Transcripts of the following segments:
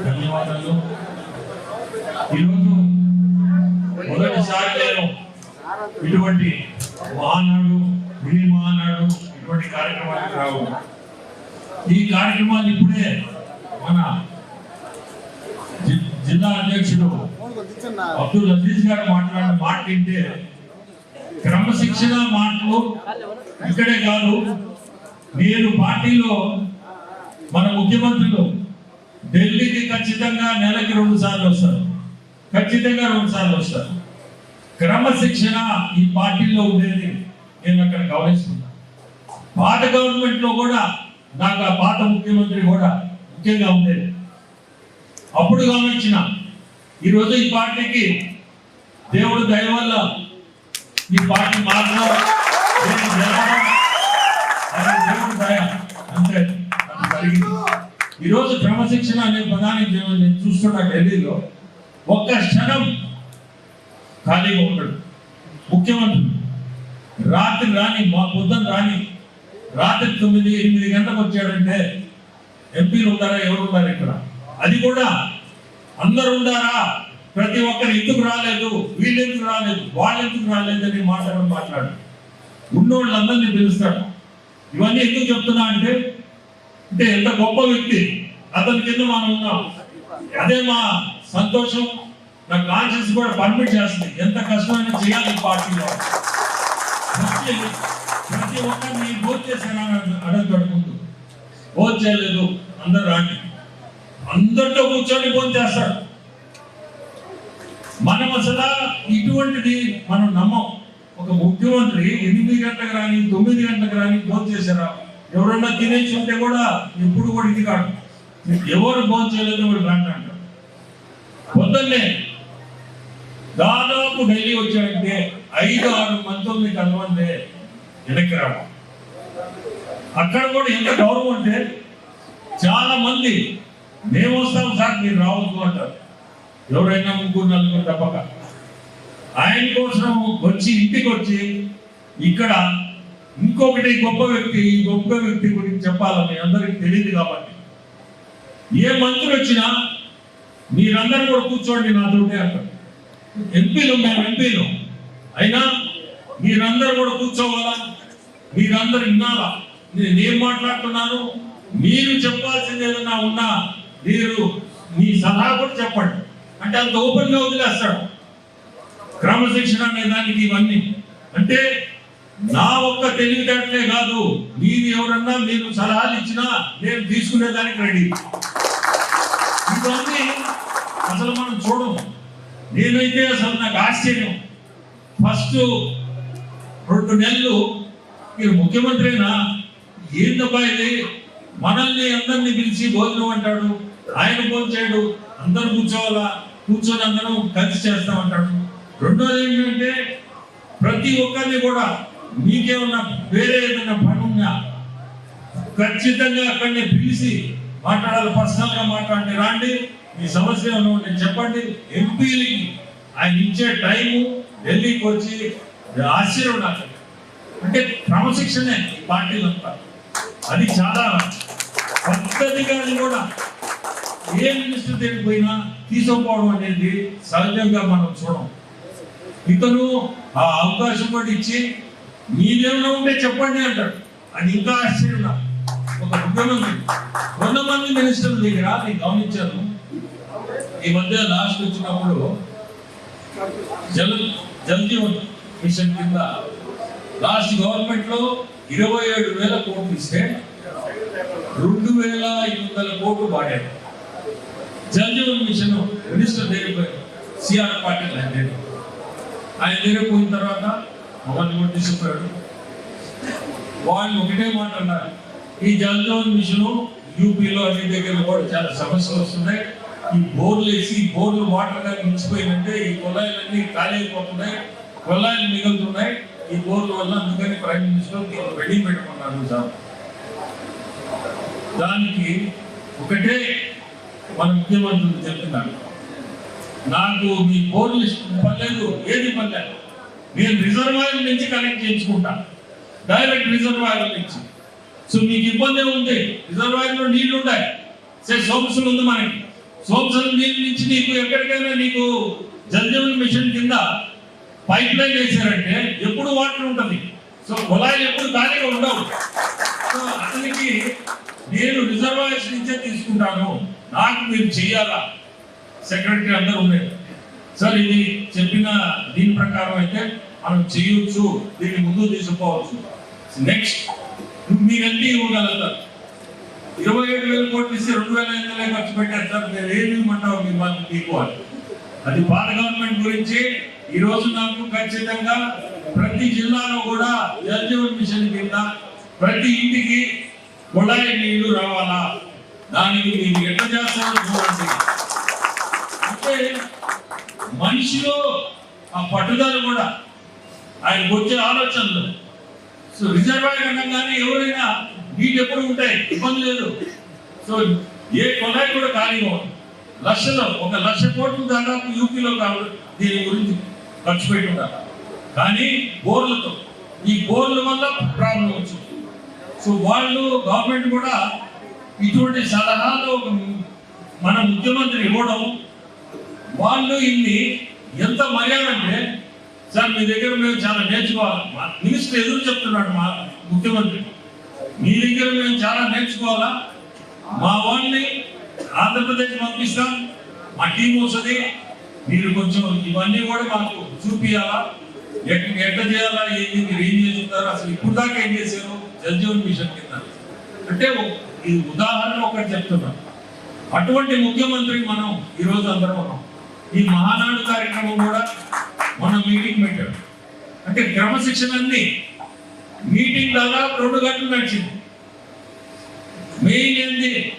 ధన్యవాదాలు ఈరోజు మొదటిసారి నేను ఇటువంటి మహానాడు మినీ మహానాడు ఇటువంటి కార్యక్రమానికి రావు ఈ కార్యక్రమాన్ని ఇప్పుడే మన జి- జిల్లా అధ్యక్షుడు అబ్దుల్ అజీజ్ గారు మాట్లాడిన మాట వింటే క్రమశిక్షణ మాటలు ఇక్కడే కాదు. నేను పార్టీలో మన ముఖ్యమంత్రులు ఢిల్లీకి ఖచ్చితంగా నెలకి రెండు సార్లు వస్తారు. ఖచ్చితంగా రెండు సార్లు వస్తారు. క్రమశిక్షణ ఈ పార్టీలో ఉండేది నేను అక్కడ గమనిస్తున్నా. పాత గవర్నమెంట్లో కూడా నాకు ఆ పాత ముఖ్యమంత్రి కూడా ముఖ్యంగా ఉండేది. అప్పుడు గమనించిన. ఈరోజు ఈ పార్టీకి దేవుడు దయ వల్ల ఈ పార్టీ మారడం నేను అంతే. జరిగింది. ఈరోజు క్రమశిక్షణ అనే పదానికి నేను నేను చూస్తున్నా ఢిల్లీలో ఒక్క క్షణం ఖాళీగా ఉండడు. ముఖ్యమంత్రి రాత్రి రాని మా పొద్దున రాని రాత్రి తొమ్మిది ఎనిమిది గంటలకు వచ్చాడంటే ఎంపీలు ఉన్నారా ఎవరు ఉన్నారు ఇక్కడ? అది కూడా అందరు ఉండారా? ప్రతి ఒక్కరు ఎందుకు రాలేదు? వీళ్ళు ఎందుకు రాలేదు? వాళ్ళు ఎందుకు రాలేదు అని మాట్లాడడం మాట్లాడు. ఉన్నోళ్ళందరినీ పిలుస్తాడు. ఇవన్నీ ఎందుకు చెప్తున్నా అంటే అంటే ఎంత గొప్ప వ్యక్తి అతని కింద మనం ఉన్నాం. అదే మా సంతోషం నా కాన్షియస్ కూడా పర్మిట్ చేస్తుంది. ఎంత కష్టమైనా చేయాలి పార్టీలో. ప్రతి ఒక్కరిని భోజనం చేశాను అడగడు ముందు భోజనం చేయలేదు. అందరు రాండి. అందరితో కూర్చొని భోజనం చేస్తాడు మనం అసలు ఇటువంటిది మనం నమ్మం. ఒక ముఖ్యమంత్రి ఎనిమిది గంటలకు రాని తొమ్మిది గంటలకు రాని భోజనం చేశారా? ఎవరన్నా తినేసి ఉంటే కూడా ఎప్పుడు కూడా ఇది కాదు. ఎవరు భోజనం చేయలేదు వాడు రాండి అంటారు. పొద్దున్నే దాదాపు ఢిల్లీ వచ్చాడంటే ఐదు ఆరు మంది కలవందే వెనక్కి రావడం. అక్కడ కూడా ఎంత గౌరవం అంటే చాలా మంది మేము వస్తాం సార్ మీరు రావద్దు అంటారు. ఎవరైనా ముగ్గురు నలుగురు తప్పక. ఆయన కోసం వచ్చి ఇంటికి వచ్చి ఇక్కడ ఇంకొకటి గొప్ప వ్యక్తి ఈ గొప్ప వ్యక్తి గురించి చెప్పాలని అందరికి తెలియదు కాబట్టి. ఏ మంత్రి వచ్చినా మీరందరూ కూడా కూర్చోండి నాతోటే అంటారు. ఎంపీలు మేము ఎంపీలు. అయినా మీరందరూ కూడా కూర్చోవాలా? మీరందరూ వినాలా? నేను ఏం మాట్లాడుతున్నాను? మీరు చెప్పాల్సింది ఏదైనా ఉన్నా మీరు మీ సలహా కూడా చెప్పండి. అంటే అంత ఓపెన్గా వదిలేస్తాడు. క్రమశిక్షణ అనే దానికి ఇవన్నీ. అంటే నా ఒక్క తెలివితేటలే కాదు మీరు ఎవరన్నా మీరు సలహాలు ఇచ్చినా నేను తీసుకునే దానికి రెడీ. ఇవన్నీ అసలు మనం చూడము. నేనైతే అసలు నాకు ఆశ్చర్యం. ఫస్ట్ రెండు నెలలు మీరు ముఖ్యమంత్రినా ఏందబ్బా ఇది? మనల్ని అందరినీ పిలిచి భోజనం అంటాడు ఆయన భోజనం చేయడు అందరు కూర్చోవాలా? కూర్చొని అందరం కలిసి చేస్తామంటాడు రెండోది ఏంటంటే ప్రతి ఒక్కరిని కూడా మీకేమన్నా వేరే ఏదైనా పని ఉన్నా ఖచ్చితంగా అక్కడిని పిలిచి మాట్లాడాలి పర్సనల్గా మాట్లాడండి. రాండి మీ సమస్య ఏమన్నా ఉంటే చెప్పండి. ఎంపీలకి ఆయన ఇచ్చే టైము ఢిల్లీకి వచ్చి ఆశ్చర్యం నాకు అంటే క్రమశిక్షణే ఈ పార్టీలంతా. అది చాలా పద్ధతిగా కానీ కూడా ఏ మినిస్టర్ దగ్గరికి పోయినా తీసుకోపోవడం అనేది సహజంగా మనం చూడం. ఇతను ఆ అవకాశం కూడా ఇచ్చి మీదేమైనా ఉంటే చెప్పండి అంటాడు. అది ఇంకా ఆశ్చర్యం నాకు. ఒక ముఖ్యమంత్రి కొంతమంది మినిస్టర్ల దగ్గర నేను గమనించాను. ఈ మధ్య లాస్ట్ వచ్చినప్పుడు జల్ జల్ జీవన్ మిషన్ కింద లాస్ట్ గవర్నమెంట్లో ఇరవై ఏడు వేల కోట్లు ఇస్తే రెండు వేల ఐదు వందల కోట్లు వాడారు. జలజీవన్ మిషన్ మినిస్టర్ దగ్గర సిఆర్ పాటిల్ ఆయన దగ్గర ఆయన దగ్గర పోయిన తర్వాత మమ్మల్ని కూడా తీసుకుపోయాడు. వాళ్ళు ఒకటే మాట అన్నారు ఈ జలజీవన్ మిషన్ యూపీలో అన్ని దగ్గర కూడా చాలా సమస్యలు వస్తున్నాయి. ఈ బోర్లు వేసి బోర్లు వాటర్ కానీ మించిపోయిందంటే ఈ కుళాయిలన్నీ ఖాళీ అయిపోతున్నాయి కుళాయిలు మిగులుతున్నాయి. ఈ బోర్ల వల్ల అందుకని ప్రైమ్ మినిస్టర్ దీన్ని రెడీ పెట్టుకున్నారు సార్. దానికి ఒకటే మన ముఖ్యమంత్రులు చెప్తున్నారు నాకు మీ బోర్లు పర్లేదు ఏది పర్లేదు నేను రిజర్వాయర్ నుంచి కనెక్ట్ చేయించుకుంటా. డైరెక్ట్ రిజర్వాయర్ నుంచి. సో మీకు ఇబ్బంది ఉంది రిజర్వాయర్లో నీళ్ళు ఉంటాయి. సరే సోమసులు ఉంది మనకి. సోమసులు నీళ్ళ నుంచి నీకు ఎక్కడికైనా నీకు జలజీవన్ మిషన్ కింద పైప్ లైన్ వేసారంటే ఎప్పుడు వాటర్ ఉంటుంది? సో కుళాయిలు ఎప్పుడు ఖాళీగా ఉండవు. సో అతనికి నేను రిజర్వాయర్స్ నుంచే తీసుకుంటాను. నాకు మీరు చెయ్యాలా? సెక్రటరీ అందరూ ఉన్నారు సార్ ఇది చెప్పిన దీని ప్రకారం అయితే మనం చేయొచ్చు దీన్ని ముందు తీసుకోవచ్చు. నెక్స్ట్ మీరు ఎంత ఇవ్వగలుగుతారు? ఇరవై ఏడు వేల కోట్లు ఇస్తే రెండు వేల ఐదు వందలే ఖర్చు పెట్టారు సార్ మీరు ఏమి ఇవ్వమంటావు మీ మాకు మీకు అని. అది పాత గవర్నమెంట్ గురించి ఈ రోజు నాకు ఖచ్చితంగా ప్రతి జిల్లాలో కూడా జల్ జీవన్ మిషన్ కింద ప్రతి ఇంటికి కుళాయి నీళ్ళు రావాలా? దానికి మీరు ఎట్లా చేస్తారో చూడండి. అంటే మనిషిలో ఆ పట్టుదల కూడా ఆయనకు వచ్చే ఆలోచనలు. సో రిజర్వాయర్ అనగానే ఎవరైనా నీళ్ళు ఎప్పుడు ఉంటాయి? ఇబ్బంది లేదు. సో ఏ కొలాయి కూడా ఖాళీగా లక్షలో ఒక లక్ష కోట్లు దాదాపు యూపీలో కావాలి దీని గురించి ఖర్చు పెట్టి ఉండాలి కానీ బోర్లతో ఈ బోర్ల వల్ల ప్రాబ్లం వచ్చింది. సో వాళ్ళు గవర్నమెంట్ కూడా ఇటువంటి సలహాలు మన ముఖ్యమంత్రి ఇవ్వడం వాళ్ళు ఇన్ని ఎంత మర్యాద అంటే సార్ మీ దగ్గర మేము చాలా నేర్చుకోవాలి మా మినిస్టర్ ఎదురు చెప్తున్నాడు మా ముఖ్యమంత్రి. మీ దగ్గర మేము చాలా నేర్చుకోవాలా? మా వాళ్ళని ఆంధ్రప్రదేశ్ పంపిస్తాం మా టీం వస్తుంది మీరు కొంచెం ఇవన్నీ కూడా మాకు చూపించాలా ఎట్లా ఎట్లా చేయాలా? ఏంటి మీరు ఏం చేస్తున్నారు అసలు ఇప్పుడు దాకా ఏం చేశారు? జల్ జీవన్ మిషన్ కింద. అంటే ఇది ఈ ఉదాహరణ ఒకటి చెప్తున్నాం. అటువంటి ముఖ్యమంత్రి మనం ఈరోజు అందరం ఉన్నాం. ఈ మహానాడు కార్యక్రమం కూడా మనం మీటింగ్ పెట్టాం అంటే క్రమశిక్షణ అన్ని మీటింగ్ దాదాపు రెండు గంటలు నడిచింది. మెయిన్ ఏంది?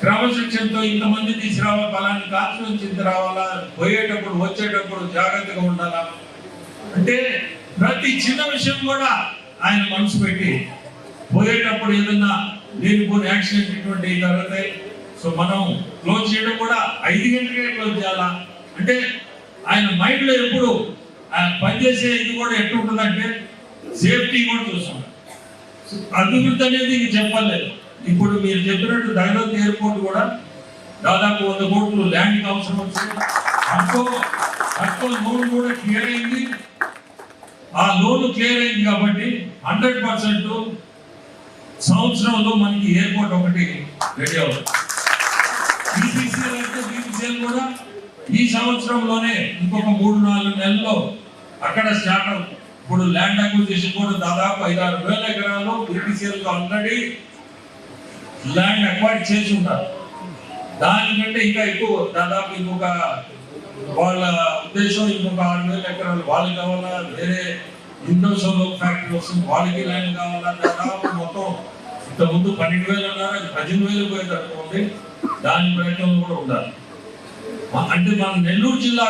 క్రమశిక్షణతో ఇంతమంది తీసుకురావాలి? ఫలాన్ని కాన్స్టిట్యూన్సీ ఇంత రావాలా పోయేటప్పుడు వచ్చేటప్పుడు జాగ్రత్తగా ఉండాలా? అంటే ప్రతి చిన్న విషయం కూడా ఆయన మనసు పెట్టి పోయేటప్పుడు ఏదన్నా లేనిపోని యాక్సిడెంట్ ఇటువంటి జరుగుతాయి సో మనం క్లోజ్ చేయడం కూడా ఐదు గంటలకే క్లోజ్ చేయాలా? అంటే ఆయన మైండ్లో ఎప్పుడు ఆయన పనిచేసే ఇది కూడా ఎట్లుంటుందంటే సేఫ్టీ కూడా చూస్తాం. అభివృద్ధి అనేది ఇంక చెప్పలేదు. ఇప్పుడు మీరు చెప్పినట్టు దగదత్ ఎయిర్పోర్ట్ కూడా దాదాపు వంద కోట్లు ల్యాండ్ అవసరం వచ్చింది అట్కో అట్కో లోన్ కూడా క్లియర్ అయింది. ఆ లోన్ క్లియర్ అయింది కాబట్టి హండ్రెడ్ పర్సెంట్ సంవత్సరంలో మనకి ఎయిర్పోర్ట్ ఒకటి రెడీ అవుతుంది బీపీసీఎల్ అయితే బీపీసీఎల్ కూడా ఈ సంవత్సరంలోనే ఇంకొక మూడు నాలుగు నెలల్లో అక్కడ స్టార్ట్ అవుతుంది ఇప్పుడు ల్యాండ్ అక్విజిషన్ కూడా దాదాపు ఐదారు వేల ఎకరాలు బీపీసీఎల్ ఆల్రెడీ ల్యాండ్ అక్వైర్ చేసి ఉంటారు. దానికంటే ఇంకా ఎక్కువ దాదాపు ఇంకొక వాళ్ళ ఉద్దేశం ఇంకొక ఆరు వేల ఎకరాలు వాళ్ళు కావాలా వేరే ఇండో సోలో ఫ్యాక్టరీ వస్తుంది వాళ్ళకి ల్యాండ్ కావాలని దాదాపు మొత్తం ఇంత ముందు పన్నెండు వేలు అన్నారు అది పద్దెనిమిది వేలు పోయేది అనుకోండి దాని ప్రయత్నం కూడా ఉండాలి. అంటే మన నెల్లూరు జిల్లా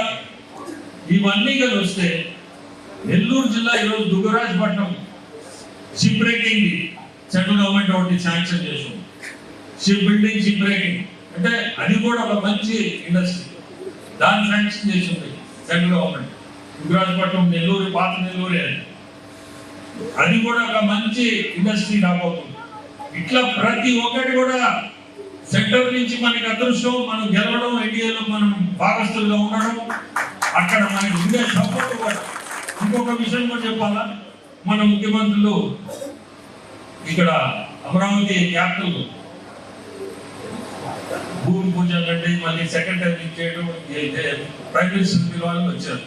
ఇవన్నీ కలిసి వస్తే నెల్లూరు జిల్లా ఈరోజు Dugarajapatnam ship breaking central government ఒకటి శాంక్షన్ చేసింది. షిప్ బిల్డింగ్ షిప్ బ్రేకింగ్ అంటే అది కూడా ఒక మంచి ఇండస్ట్రీ దాన్ని శాంక్షన్ చేసింది సెంట్రల్ గవర్నమెంట్. దుగ్గరాజపట్నం నెల్లూరు పాత నెల్లూరే అది. అది కూడా ఒక మంచి ఇండస్ట్రీ రాబోతుంది. ఇట్లా ప్రతి ఒక్కటి కూడా సెంటర్ నుంచి మనకి అదృష్టం మనం గెలవడం ఎన్డీఏలో మనం భాగస్థులుగా ఉండడం అక్కడ మనకి ఉండే సపోర్ట్ కూడా. ఇంకొక విషయం కూడా చెప్పాలా? మన ముఖ్యమంత్రులు ఇక్కడ అమరావతి క్యాపిటల్ భూమి పూజ కంటే మళ్ళీ సెకండ్ టైం ఇచ్చేయడం ప్రైమ్ మినిస్టర్ పిలవాలని వచ్చారు.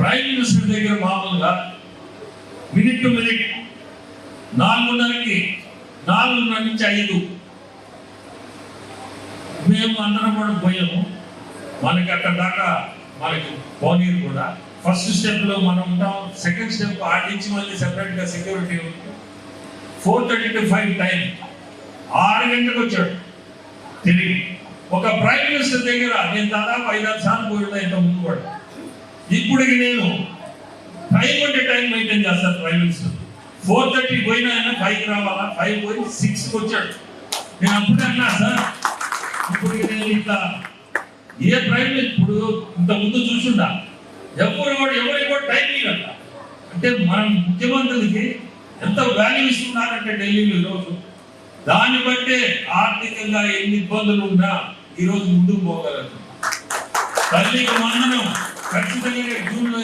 ప్రైమ్ మినిస్టర్ దగ్గర మామూలుగా మినిట్ టు మినిట్. నాలుగున్నరకి నాలుగున్నర నుంచి ఐదు. మేము అందరం కూడా పోయాము. మనకి అక్కడ దాకా మనకి పోనీరు కూడా. ఫస్ట్ స్టెప్లో మనం ఉంటాం. సెకండ్ స్టెప్ ఆడించి మళ్ళీ సెపరేట్గా security four thirty to five time ఆరు గంటలకు వచ్చాడు తిరిగి. ఒక ప్రైమ్ మినిస్టర్ దగ్గర నేను దాదాపు ఐదారు సార్లు పోయినా ఇంత ముందు కూడా. ఇప్పటికి నేను టైం అంటే టైం మెయింటైన్ చేస్తారు ప్రైమ్ మినిస్టర్ ఫోర్ థర్టీ పోయినా ఆయన ఫైవ్కి రావాలా? ఫైవ్ పోయి సిక్స్కి వచ్చాడు. నేను అప్పుడే అన్నా సార్ ఇప్పుడు నేను ఇట్లా ఏ ప్రైమ్ ఇప్పుడు ఇంత ముందు చూసుండా. ఎవరు కూడా ఎవరికి కూడా టైం ఇవ్వండి అంటే మనం ముఖ్యమంత్రికి ఎంత వాల్యూ ఇస్తున్నారంటే ఢిల్లీలో ఈరోజు. దాన్ని బట్టే ఆర్థికంగా ఎన్ని ఇబ్బందులు ఉన్నా ఈరోజు ముందుకు పోగలరు తల్లికి వందనం. ఖచ్చితంగా జూన్లో